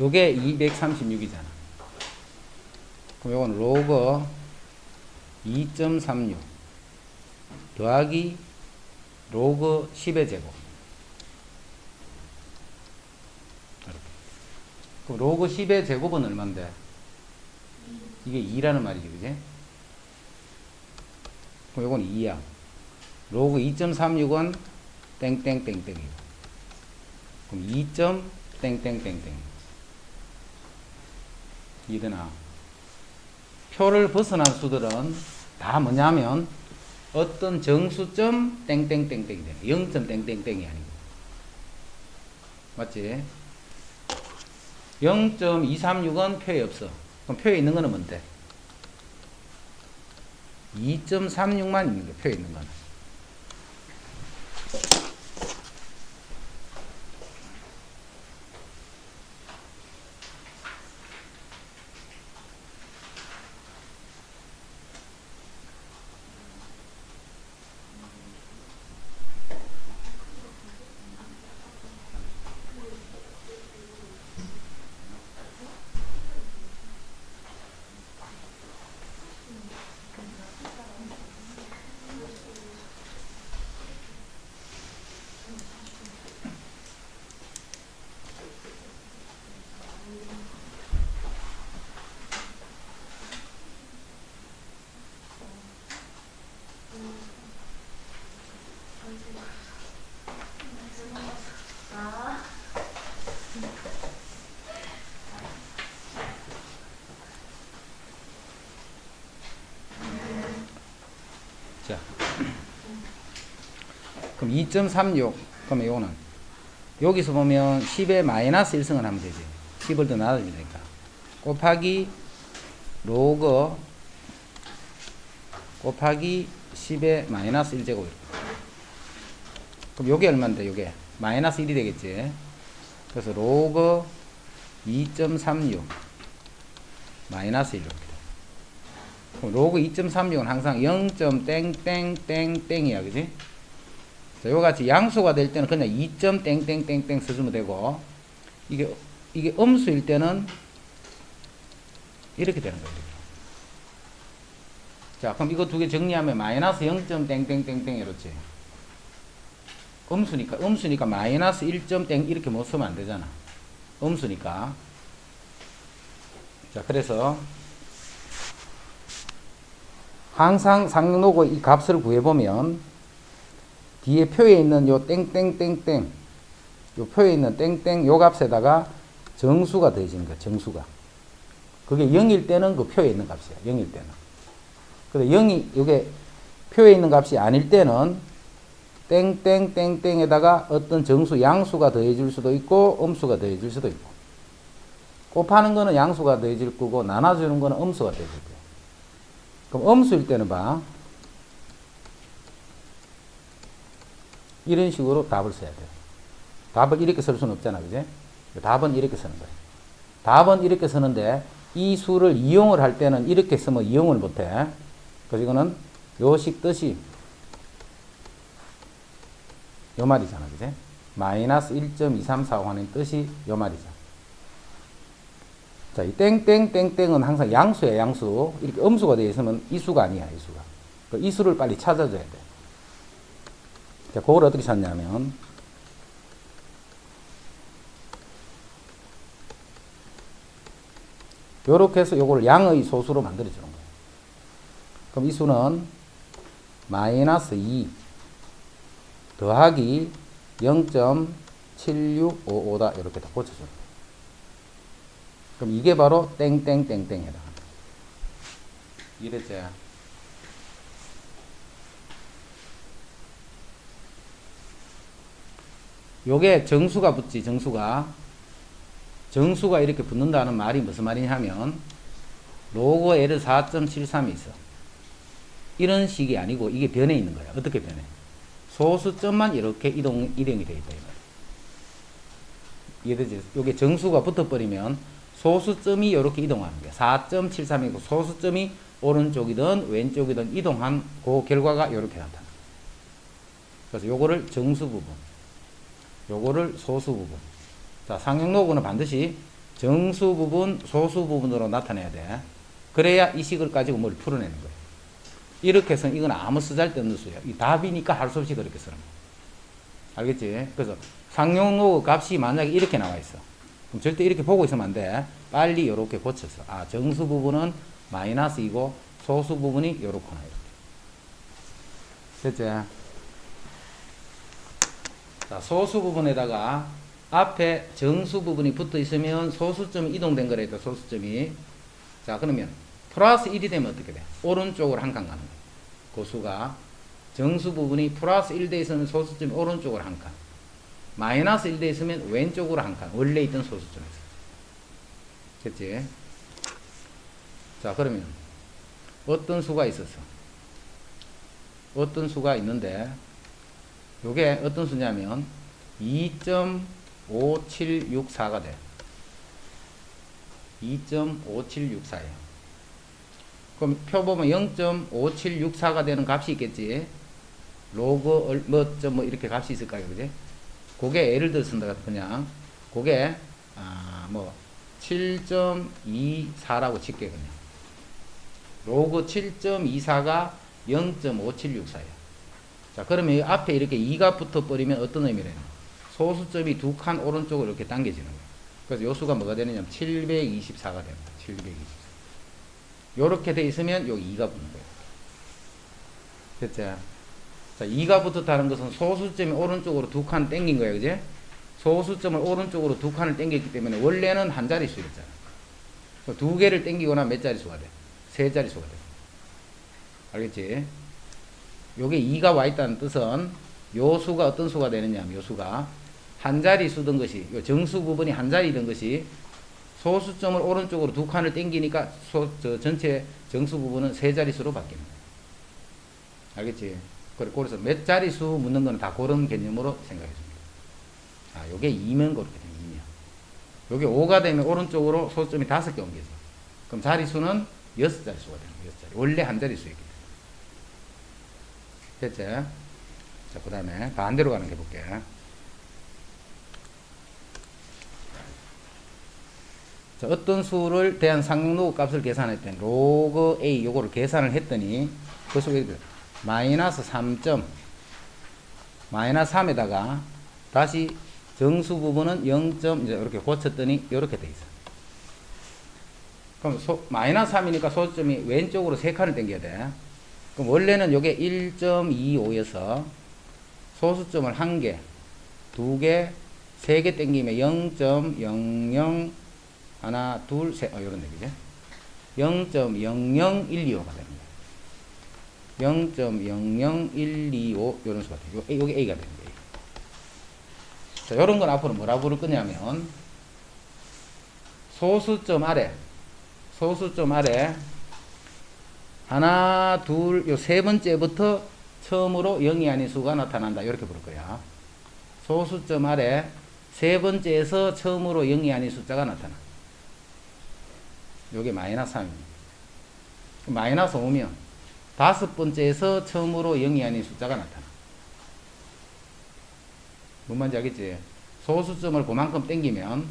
요게 236이잖아. 그럼 요건 로그 2.36 더하기 로그 10의 제곱. 그럼 로그 10의 제곱은 얼만데? 이게 2라는 말이지, 그지? 그럼 요건 2야. 로그 2.36은 땡땡땡땡이고. 그럼 2. 땡땡땡땡. 이되나? 표를 벗어난 수들은 다 뭐냐면 어떤 정수점 땡땡땡땡이 되는 0점 땡땡땡이 아니고 맞지? 0.236은 표에 없어 그럼 표에 있는 거는 뭔데? 2.36만 있는 거 표에 있는 거는 자 그럼 2.36 그러면 요거는 여기서 보면 10에 마이너스 1승을 하면 되지. 10을 더 나눠주면 되니까. 곱하기 로그 곱하기 10에 마이너스 1제곱. 이렇게. 그럼 요게 얼마인데 요게? 마이너스 1이 되겠지. 그래서 로그 2.36 마이너스 1 이렇게 로그 2.36은 항상 0.땡땡땡땡이야 그지 자, 요같이 양수가 될 때는 그냥 2.땡땡땡땡 써주면 되고 이게 이게 음수일 때는 이렇게 되는 거예요. 자, 그럼 이거 두 개 정리하면 마이너스 0.땡땡땡땡 이렇지. 음수니까 음수니까 마이너스 1.땡 이렇게 못 쓰면 안 되잖아. 음수니까. 자, 그래서 항상 상록의 이 값을 구해보면 뒤에 표에 있는 요 땡땡땡땡 요 표에 있는 땡땡 요 값에다가 정수가 더해지는 거야 정수가. 그게 0일 때는 그 표에 있는 값이야 0일 때는. 근데 0이 요게 표에 있는 값이 아닐 때는 땡땡땡땡에다가 어떤 정수 양수가 더해질 수도 있고 음수가 더해질 수도 있고. 곱하는 거는 양수가 더해질 거고 나눠주는 거는 음수가 더해질 거야. 그럼 음수일 때는 봐 이런 식으로 답을 써야 돼요. 답을 이렇게 쓸 수는 없잖아, 그지? 답은 이렇게 쓰는 거예요. 답은 이렇게 쓰는데 이 수를 이용을 할 때는 이렇게 쓰면 이용을 못해. 그래서 이거는 요식 뜻이 요 말이잖아, 그지? 마이너스 1.2345 하는 뜻이 요 말이죠. 자, 이 땡땡땡땡은 항상 양수야, 양수. 이렇게 음수가 되어 있으면 이 수가 아니야, 이 수가. 그 이 수를 빨리 찾아줘야 돼. 자, 그걸 어떻게 찾냐면, 요렇게 해서 요걸 양의 소수로 만들어주는 거예요. 그럼 이 수는 마이너스 2 더하기 0.7655다. 이렇게 다 거예요. 그럼 이게 바로 땡땡땡땡에 해당합니다. 이랬지? 요게 정수가 붙지, 정수가. 정수가 이렇게 붙는다는 말이 무슨 말이냐면, 로고 L 4.73이 있어. 이런 식이 아니고, 이게 변해 있는 거야. 어떻게 변해? 소수점만 이렇게 이동, 이동이 되어 있다. 이해되지? 요게 정수가 붙어버리면, 소수점이 이렇게 이동하는 거야. 4.73이고, 소수점이 오른쪽이든 왼쪽이든 이동한 그 결과가 이렇게 나타나. 그래서 요거를 정수 부분. 요거를 소수 부분. 자, 상형 로그는 반드시 정수 부분, 소수 부분으로 나타내야 돼. 그래야 이 식을 가지고 뭘 풀어내는 거예요. 이렇게 해서 이건 아무 쓰잘데없는 수야. 이 답이니까 할 수 없이 그렇게 쓰는 거야. 알겠지? 그래서 상용로 값이 만약에 이렇게 나와 있어. 그럼 절대 이렇게 보고 있으면 안 돼. 빨리 이렇게 고쳐서. 아, 정수 부분은 마이너스이고 소수 부분이 이렇구나. 이렇게. 됐지? 자, 소수 부분에다가 앞에 정수 부분이 붙어 있으면 소수점이 이동된 거래요. 소수점이. 자, 그러면 플러스 1이 되면 어떻게 돼? 오른쪽으로 한 칸 가는 거예요. 그 수가 정수 부분이 플러스 1돼 있으면 소수점이 오른쪽으로 한 칸. 마이너스 1돼 있으면 왼쪽으로 한 칸. 원래 있던 소수점에서. 됐지? 자, 그러면 어떤 수가 있었어? 어떤 수가 있는데 요게 어떤 수냐면 2.5764가 돼. 2.5764예요. 그럼 표 보면 0.5764가 되는 값이 있겠지. 로그 뭐점 뭐 이렇게 값이 있을까요, 그지? 그게 예를 들어 쓴다 그냥 그게 아뭐 7.24라고 칠게 그냥. 로그 7.24가 0.5764예요. 자, 그러면 이 앞에 이렇게 2가 붙어 버리면 어떤 의미래요? 소수점이 두 칸 오른쪽으로 이렇게 당겨지는 거예요. 그래서 요 수가 뭐가 되느냐면 724가 됩니다. 724. 요렇게 돼 있으면 요 2가 붙는 거예요. 됐죠? 자, 2가 붙었다는 것은 소수점이 오른쪽으로 두칸 당긴 거예요. 그지? 소수점을 오른쪽으로 두 칸을 당겼기 때문에 원래는 한 자릿수였잖아. 두 개를 당기거나 몇 자릿수가 돼? 세 자릿수가 돼. 알겠지? 요게 2가 와 있다는 뜻은 요 수가 어떤 수가 되느냐 요 수가 한 자리 수던 것이 요 정수 부분이 한 자리던 것이 소수점을 오른쪽으로 두 칸을 당기니까 소, 저 전체 정수 부분은 세 자릿수로 거예요. 알겠지? 그래, 그래서 몇 자릿수 묻는 거는 다 그런 개념으로 생각해 줍니다. 아, 요게 2면 그렇게 돼요. 2면. 요게 5가 되면 오른쪽으로 소수점이 다섯 개 옮겨져. 그럼 자릿수는 여섯 자릿수가 되는 거예요. 원래 한 자릿수였기. 됐지? 자, 그 다음에 반대로 가는 게 볼게. 자, 어떤 수를 대한 상록로그 값을 계산했더니 로그 A 요거를 계산을 했더니 그 속에 마이너스 3점 마이너스 3에다가 다시 정수 부분은 0점 이제 이렇게 고쳤더니 이렇게 돼 있어. 그럼 소, 마이너스 3이니까 소수점이 왼쪽으로 3칸을 당겨야 돼. 그럼 원래는 요게 1.25여서 소수점을 1개, 2개, 3개 당기면 0.00 하나, 둘, 셋, 어, 요런 얘기죠. 0.00125가 됩니다. 0.00125 요런 수가 돼요. 요, 요게 A가 됩니다. 자, 요런 건 앞으로 뭐라 부를 거냐면 소수점 아래 소수점 아래 하나, 둘, 요 세 번째부터 처음으로 0이 아닌 수가 나타난다. 이렇게 부를 거야. 소수점 아래 세 번째에서 처음으로 0이 아닌 숫자가 나타나. 요게 마이너스 3입니다. 마이너스 5면 다섯 번째에서 처음으로 0이 아닌 숫자가 나타나. 뭔 말인지 알겠지? 소수점을 그만큼 땡기면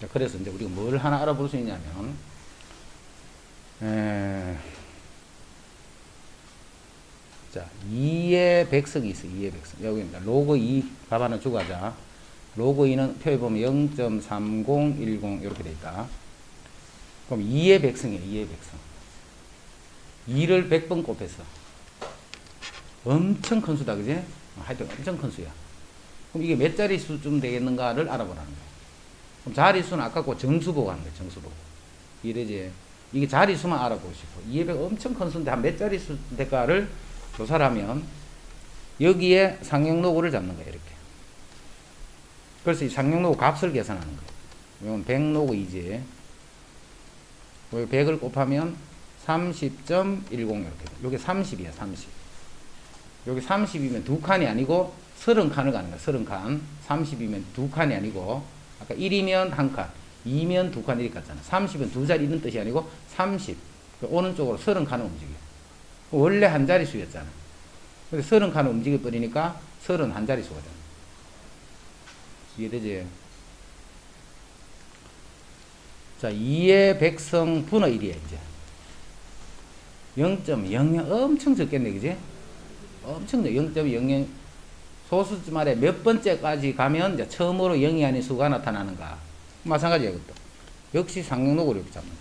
자, 그래서 이제 우리가 뭘 하나 알아볼 수 있냐면 에, 자 2의 백석이 있어 2의 백석 여기입니다. 로그 2 값 하나 주고 하자. 로그 2는 표에 보면 0.3010 이렇게 돼 있다. 그럼 2의 백성이에요. 2의 백성. 2를 100번 곱해서 엄청 큰 수다. 그지? 어, 하여튼 엄청 큰 수야. 그럼 이게 몇 자릿수쯤 되겠는가를 알아보라는 거야. 그럼 자릿수는 아까 그 정수 보고 하는 거야. 정수 보고. 이래지. 이게 알아보고 싶어. 2의 백 엄청 큰 수인데 한 몇 자릿수 될까를 조사를 하면 여기에 상형로고를 잡는 거야. 이렇게. 그래서 이 상용로그 값을 계산하는 거예요. 이건 100로그이지. 100을 곱하면 30.10 이렇게. 요게 30이야, 30. 여기 30이면 두 칸이 아니고 30칸을 가는 거야, 30칸. 30이면 두 칸이 아니고, 아까 1이면 한 칸, 2면 두칸 이렇게 갔잖아. 30은 두 자리 있는 뜻이 아니고 30. 오른쪽으로 30 칸을 움직여. 원래 한 자리 수였잖아. 근데 30 칸을 움직여 버리니까 31 자리 수가 되는 거야. 이해되지? 자, 2의 백성 분의 1이야, 이제. 0.00 엄청 적겠네, 그지? 엄청 적 0.00 소수말에 몇 번째까지 가면 이제 처음으로 0이 아닌 수가 나타나는가. 마찬가지야, 그것도. 역시 상용록으로 이렇게 잡는 거야.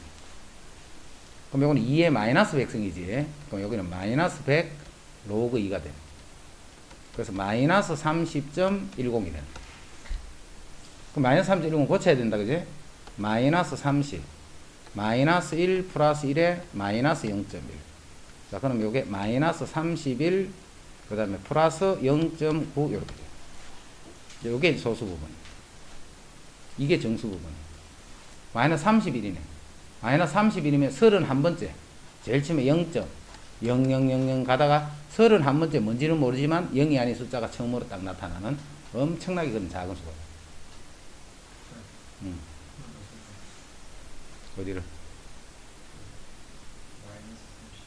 그럼 요거는 2의 마이너스 백성이지. 그럼 여기는 마이너스 100 로그 2가 돼. 그래서 마이너스 30.10이 되는 그럼 마이너스 30.10 고쳐야 된다, 그지? 마이너스 30. 마이너스 1 플러스 1에 마이너스 0.1. 자, 그럼 요게 마이너스 31, 그 다음에 플러스 0.9 이렇게 돼요. 이제 요게 소수 부분. 이게 정수 부분. 마이너스 31이네. 마이너스 31이면 31번째. 제일 처음에 0.0000 가다가 31번째 뭔지는 모르지만 0이 아닌 숫자가 처음으로 딱 나타나는 엄청나게 그런 작은 수가. 음. 어디를? 마이너스 30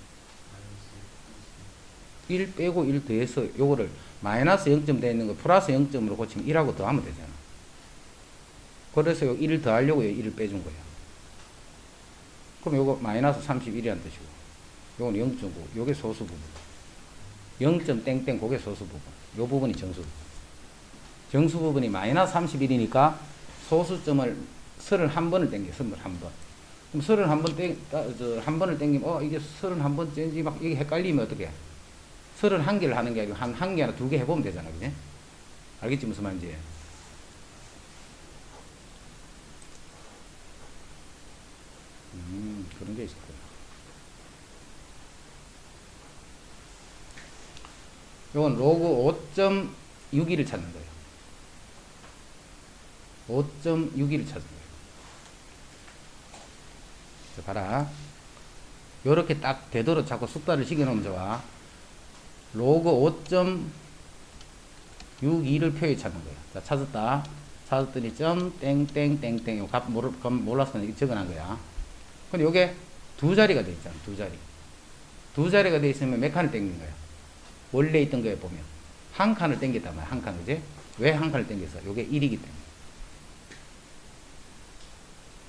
마이너스 1 빼고 1 더해서 요거를 마이너스 0점 되어 있는 거 플러스 0점으로 고치면 1하고 더하면 되잖아. 그래서 요 1을 더하려고 요 1을 빼준 거야. 그럼 요거 마이너스 31이라는 뜻이고 요건 0.9 요게 소수 부분 0점 땡땡 그게 소수 부분 요 부분이 정수 부분 정수 부분이 마이너스 31이니까 소수점을 31번을 땡겨 31번 그럼 31번 땡, 아, 저, 한 번을 땡기면 어 이게 31번째인지 막 이게 헷갈리면 어떻게 해? 31개를 하는 게 아니고 한, 한 개나 두 개 해보면 되잖아. 그지? 알겠지? 무슨 말인지? 음, 그런 게 있었구나. 요건 로그 5.61을 찾는 거예요. 5.61을 찾는 거예요. 자, 봐라. 요렇게 딱 되도록 자꾸 숫자를 시켜놓으면 좋아. 로그 5.62를 표에 찾는 거야. 자, 찾았다. 찾았더니 점 땡 땡 땡 땡 값 모르, 값 몰랐으면 적어놓은 거야. 근데 요게 두 자리가 돼 있잖아. 두 자리. 두 자리가 돼 있으면 몇 칸을 땡긴 거야? 원래 있던 거에 보면 한 칸을 땡겼단 말이야. 한 칸, 그지? 왜 한 칸을 땡겼어? 요게 1이기 때문에.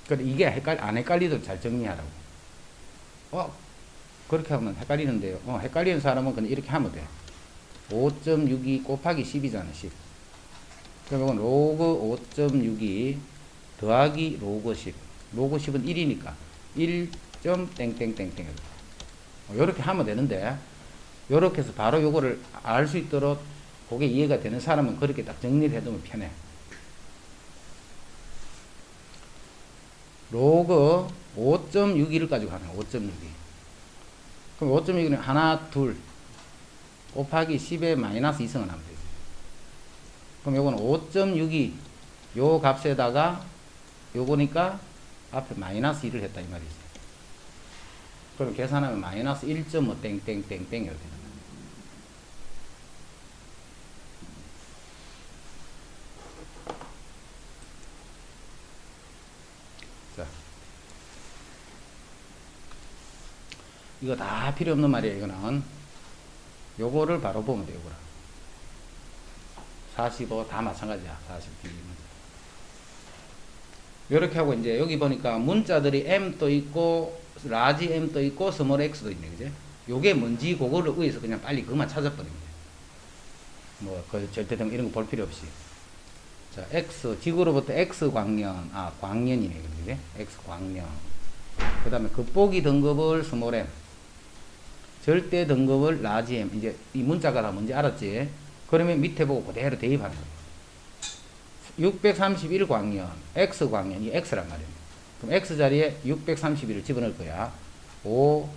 그래 이게 헷갈 안 헷갈리도록 잘 정리하라고. 어 그렇게 하면 헷갈리는데요. 어, 헷갈리는 사람은 그냥 이렇게 하면 돼. 5.62 곱하기 10이잖아, 10. 그럼 이건 로그 5.62 더하기 로그 10. 로그 10은 1이니까 1. 땡땡땡땡. 이렇게 하면 되는데, 이렇게 해서 바로 요거를 알 수 있도록 그게 이해가 되는 사람은 그렇게 딱 정리를 해두면 편해. 로그 5.61을 가지고 하나, 5.62. 그럼 5.6은 하나, 둘 곱하기 10의 마이너스 2승을 하면 되지. 그럼 요거는 5.62 요 값에다가 요거니까 앞에 마이너스 1을 했다 이 말이지. 그럼 계산하면 마이너스 1.5 땡땡땡땡 이렇게 되는 거야. 자. 이거 다 필요 없는 말이에요, 이거는. 요거를 바로 보면 돼요, 요거를. 45 다 마찬가지야, 40 요렇게 하고 이제 여기 보니까 문자들이 M도 있고, 라지 M도 있고, 스몰 X도 있네, 그지? 요게 뭔지 그거를 의해서 그냥 빨리 그것만 찾아버리면 돼. 뭐, 그 절대등 이런 거 볼 필요 없이. 자, X, 지구로부터 X 광년, 아, 광년이네, 그지? X 광년. 그 다음에 겉보기 등급을 스몰 m, 절대 등급을 라지 m. 이제 이 문자가 다 뭔지 알았지? 그러면 밑에 보고 그대로 대입하는 거예요. 631 광년, X 광년, 이 X란 말이에요. 그럼 X 자리에 631을 집어넣을 거야. 5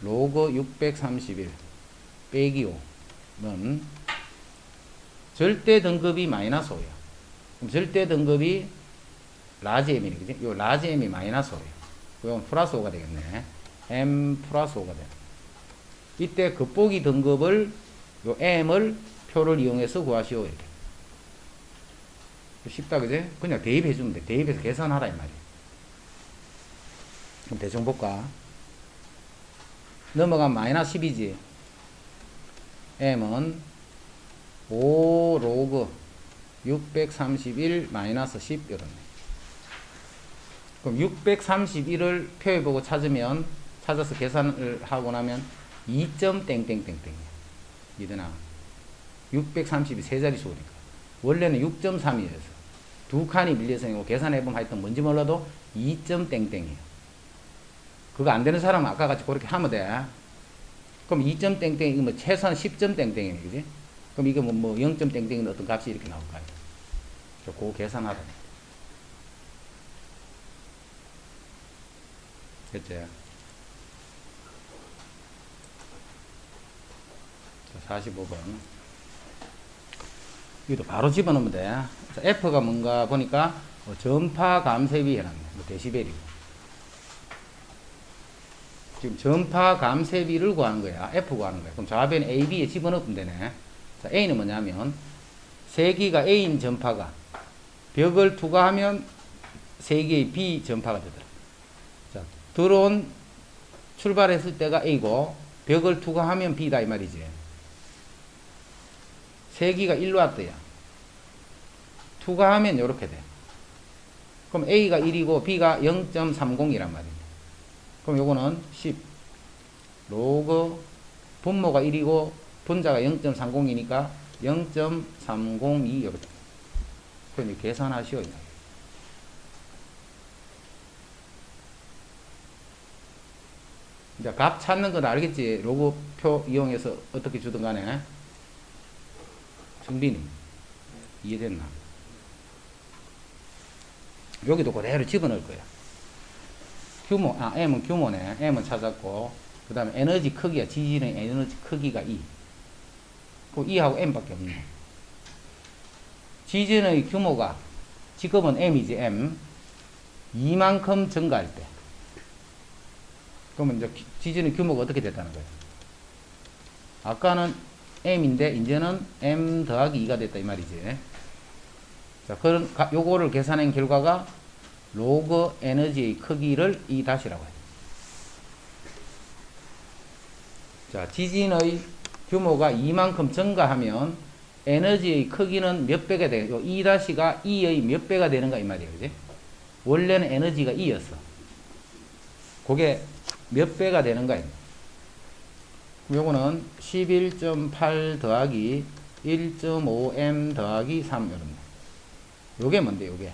로그 631 빼기 5는 절대 등급이 마이너스 5야. 그럼 절대 등급이 라지 m이네, 그지? 요 라지 m이 마이너스 5예요. 이건 플러스 5가 되겠네. m 플러스 5가 돼. 이때 겉보기 등급을 요 m을 표를 이용해서 구하시오 이렇게. 쉽다 그지? 그냥 대입해 주면 돼. 대입해서 계산하라 이 말이야. 그럼 대충 볼까? 넘어가면 마이너스 10이지. m은 5 로그 631 마이너스 10 이렇네. 그럼 631을 표에 보고 찾으면 찾아서 계산을 하고 나면 2땡땡땡땡이야. 이드나 630이 세 자리 수니까 원래는 6.3이어서 두 칸이 이거 계산해보면 하여튼 뭔지 몰라도 2.땡땡이에요. 그거 안 되는 사람은 아까 같이 그렇게 하면 돼. 그럼 2점 땡땡 이거 뭐 최소한 10점 땡땡이네 그지? 그럼 이게 뭐, 뭐 0점 땡땡은 어떤 값이 이렇게 나올까요? 그 계산하다. 됐죠? 자, 45번. 이것도 바로 집어넣으면 돼. 자, F가 뭔가 보니까 뭐 전파 감쇄비 해놨네. 뭐 데시벨이고. 지금 전파 감쇄비를 구하는 거야. F 구하는 거야. 그럼 좌변 A, B에 집어넣으면 되네. 자, A는 뭐냐면, 세기가 A인 전파가 벽을 투과하면 세기의 B 전파가 되더라. 자, 들어온 출발했을 때가 A고, 벽을 투과하면 B다 이 말이지. 세기가 1로 왔대요. 투과하면 이렇게 돼. 그럼 A가 1이고 B가 0.30이란 말이야. 그럼 요거는 10 로그 분모가 1이고 분자가 0.30이니까 0.302 이렇게 그럼 계산하시오 이제. 이제 값 찾는 건 알겠지 로그 표 이용해서 어떻게 주든 간에 정빈이 이해됐나 여기도 그대로 집어넣을 거야 규모, 아, M은 규모네. M은 찾았고, 그 다음에 에너지 크기야. 지진의 에너지 크기가 E. 그 E하고 M밖에 없네. 지진의 규모가, 지금은 M이지, M. 이만큼 증가할 때. 그러면 이제 기- 지진의 규모가 어떻게 됐다는 거예요? 아까는 M인데, 이제는 M 더하기 2가 됐다, 이 말이지. 자, 그런, 가- 요거를 계산한 결과가 로그 에너지의 크기를 이 다시라고 해요. 자, 지진의 규모가 이만큼 증가하면 에너지의 크기는 몇 배가 돼요? 이 다시가 이의 몇 배가 되는가 이 말이에요. 그지? 원래는 에너지가 2였어. 그게 몇 배가 되는가 이 요거는 11.8 더하기 1.5m 더하기 3 이런 거. 요게 뭔데 요게?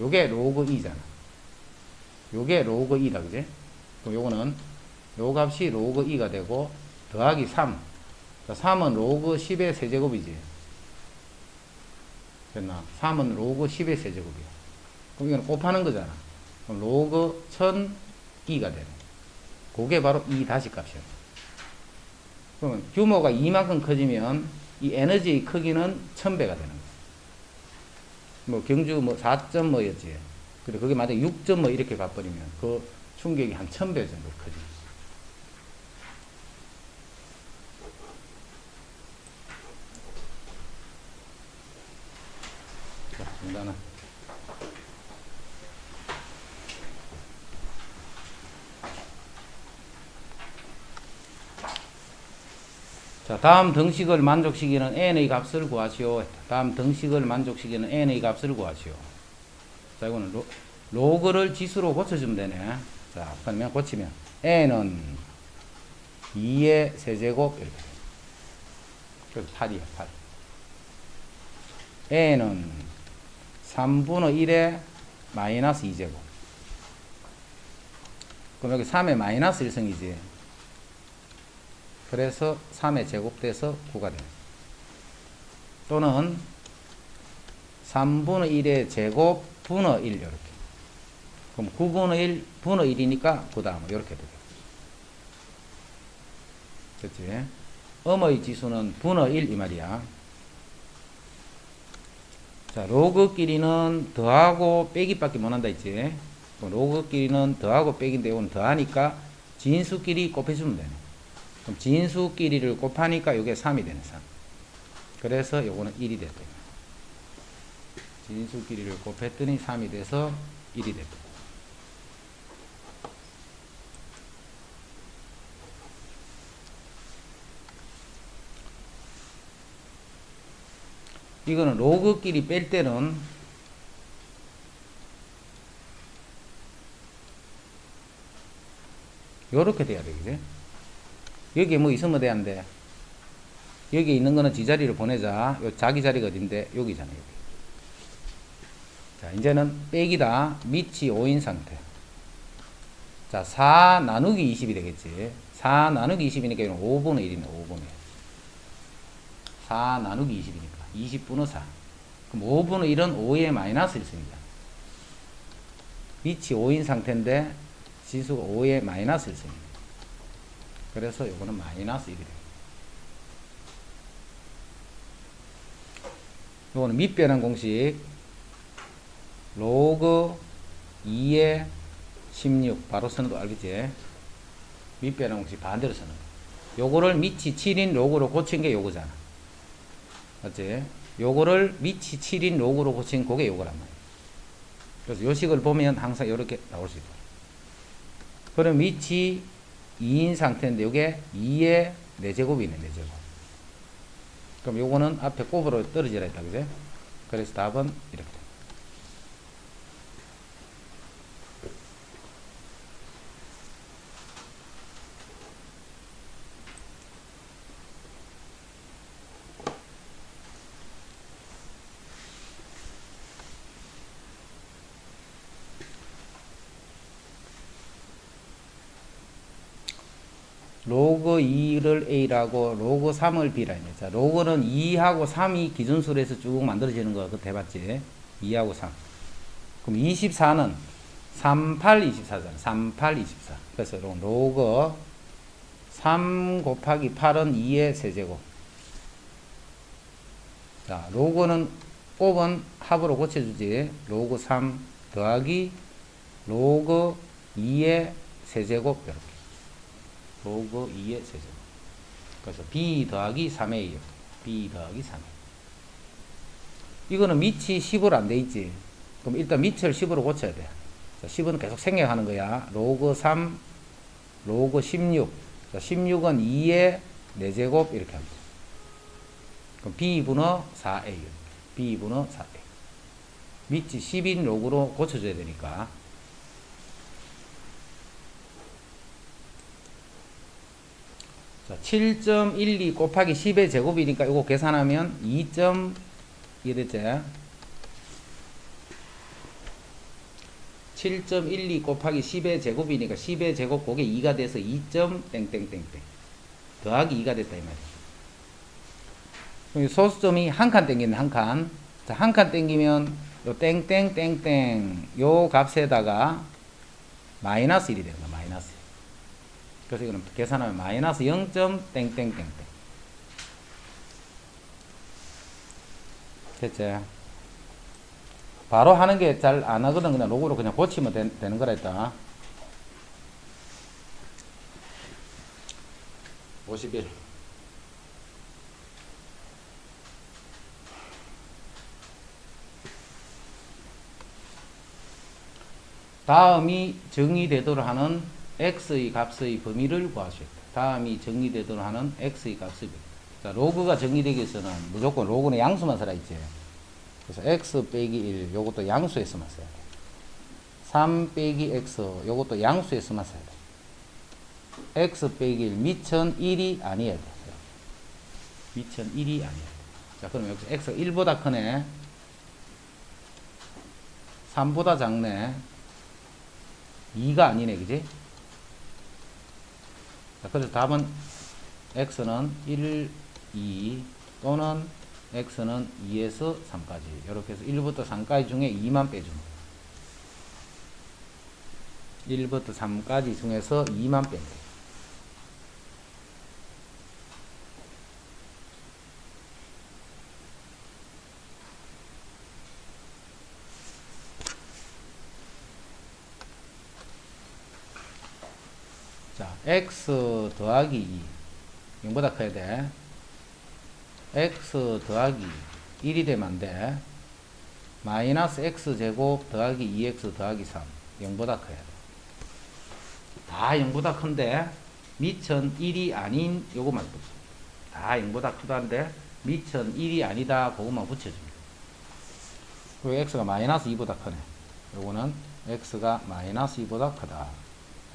요게 로그 2잖아. 요게 로그 2다, 그지? 그럼 요거는 요 값이 로그 2가 되고 더하기 3. 자, 3은 로그 10의 세제곱이지. 됐나? 3은 로그 10의 세제곱이야. 그럼 이건 곱하는 거잖아. 그럼 로그 1002가 되네. 그게 바로 2 다시 값이야. 그러면 규모가 이만큼 커지면 이 에너지의 크기는 1000배가 되는 거야. 뭐 경주 뭐 4점 뭐였지. 그래 그게 만약 6점 뭐 이렇게 가버리면 그 충격이 한 1000배 정도 크지. 자, 중단은. 자, 다음 등식을 만족시키는 n의 값을 구하시오. 다음 등식을 만족시키는 n의 값을 구하시오. 자, 이거는 로, 로그를 지수로 고쳐주면 되네. 자, 그러면 고치면 n은 2의 세제곱 이렇게 돼. 그래서 8이야, 8. n은 3분의 1의 마이너스 2제곱. 그럼 여기 3의 마이너스 1승이지. 그래서 3의 제곱돼서 9가 되네. 또는 3분의 1의 제곱 분의 1 이렇게. 그럼 9분의 1 분의 1이니까 9다. 이렇게 되죠. 그렇지? 음의 지수는 분의 1 이 말이야. 자, 로그끼리는 더하고 빼기밖에 못한다 했지. 로그끼리는 더하고 빼기인데 이건 더하니까 진수끼리 곱해주면 되네. 그럼 진수끼리를 곱하니까 이게 3이 되네, 3. 그래서 요거는 1이 됐다. 진수끼리를 곱했더니 3이 돼서 1이 됐다. 이거는 로그끼리 뺄 때는 요렇게 돼야 되겠지? 여기에 뭐 있으면 돼안돼 여기 있는 거는 지 자리를 보내자. 요 자기 자리가 어딘데? 여기잖아요. 여기. 자, 이제는 빼기다. 밑이 5인 상태. 자, 4 나누기 20이 되겠지. 4 나누기 20이니까 이건 5분의 1이네, 5분의 1. 4 나누기 20이니까. 20분의 4. 그럼 5분의 1은 5에 마이너스 1승이다. 밑이 5인 상태인데 지수가 5에 마이너스 1승입니다. 그래서 이거는 마이너스 1이 됩니다. 요거는 밑변환 공식 로그 2의 16 바로 쓰는 거 알겠지? 밑변환 공식 반대로 쓰는 거 요거를 밑이 7인 로그로 고친 게 요거잖아 맞지? 요거를 밑이 7인 로그로 고친 그게 요거란 말이야 그래서 요 식을 보면 항상 이렇게 나올 수 있다 그럼 밑이 2인 상태인데 요게 2의 4제곱이네 4제곱 그럼 요거는 앞에 곱으로 떨어지라 했다 그제? 그래서 답은 이렇게 됩니다. 로그 2를 A라고 로그 3을 B라 했네. 자, 로그는 2하고 3이 기준수로 해서 쭉 만들어지는 거 그때 봤지? 2하고 3. 그럼 24는 38, 24잖아. 38, 24. 그래서 로그 3 곱하기 8은 2의 세제곱. 자, 로그는 곱은 합으로 고쳐주지. 로그 3 더하기 로그 2의 세제곱 이렇게. 로그 2의 세제곱. 그래서 b 더하기 3a요. b 더하기 3a. 이거는 밑이 10으로 안 돼 있지. 그럼 일단 밑을 10으로 고쳐야 돼. 자, 10은 계속 생략하는 거야. 로그 3, 로그 16. 자, 16은 2의 4제곱 이렇게 합니다. 그럼 b분의 4a요. b분의 4a. 밑이 10인 로그로 고쳐줘야 되니까. 7.12 곱하기 10의 제곱이니까 이거 계산하면 2. 이랬지? 7.12 곱하기 10의 제곱이니까 10의 제곱 그게 2가 돼서 2. 땡땡땡땡 더하기 2가 됐다 이 말이야. 소수점이 한 칸 땡기는 한 칸. 자, 한 칸 땡기면 요 땡땡땡땡 요 값에다가 마이너스 1이 되는 거야. 마이너스 1. 그래서 이거는 계산하면 마이너스 0. 땡땡땡땡. 됐지? 바로 하는 게 잘 안 하거든. 그냥 로고로 그냥 고치면 되, 되는 거라 했다. 51. 다음이 정의되도록 하는 x의 값의 범위를 구하시오. 다음이 정의되도록 하는 x의 범위. 자, 로그가 정의되기 위해서는 무조건 로그는 양수만 살아있지. 그래서 x 빼기 1, 요것도 양수에서만 써야 돼. 3 빼기 x, 요것도 양수에서만 써야 돼. x 빼기 1, 미천 1이 아니어야 돼. 미천 1이 아니어야 돼. 자, 그럼 여기서 x가 1보다 크네. 3보다 작네. 2가 아니네, 그지? 자, 그래서 답은 x는 1, 2 또는 x는 2에서 3까지 이렇게 해서 1부터 3까지 중에 2만 빼주는 거예요. 1부터 3까지 중에서 2만 빼는 x 더하기 2 0보다 커야 돼. x 더하기 1이 되면 안 돼. 마이너스 x 제곱 더하기 2x 더하기 3 0보다 커야 돼. 다 0보다 큰데 미천 1이 아닌 요거만 붙여. 다 0보다 크다는데 미천 1이 아니다 그것만 붙여줍니다. 그리고 x가 마이너스 2보다 크네. 요거는 x가 마이너스 2보다 크다.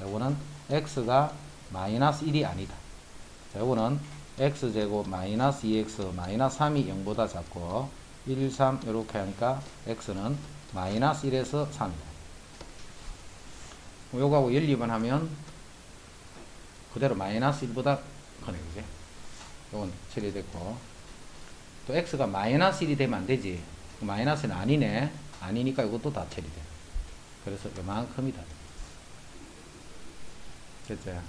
요거는 x가 마이너스 1이 아니다. 자, 요거는 x제곱 마이너스 2x 마이너스 3이 0보다 작고 1, 3 이렇게 하니까 x는 마이너스 1에서 3이다. 요거하고 연립을 하면 그대로 마이너스 1보다 크네, 그지? 요건 처리됐고 또 x가 마이너스 1이 되면 안 되지. 마이너스는 아니네. 아니니까 이것도 다 처리돼. 그래서 요만큼이다. 됐죠?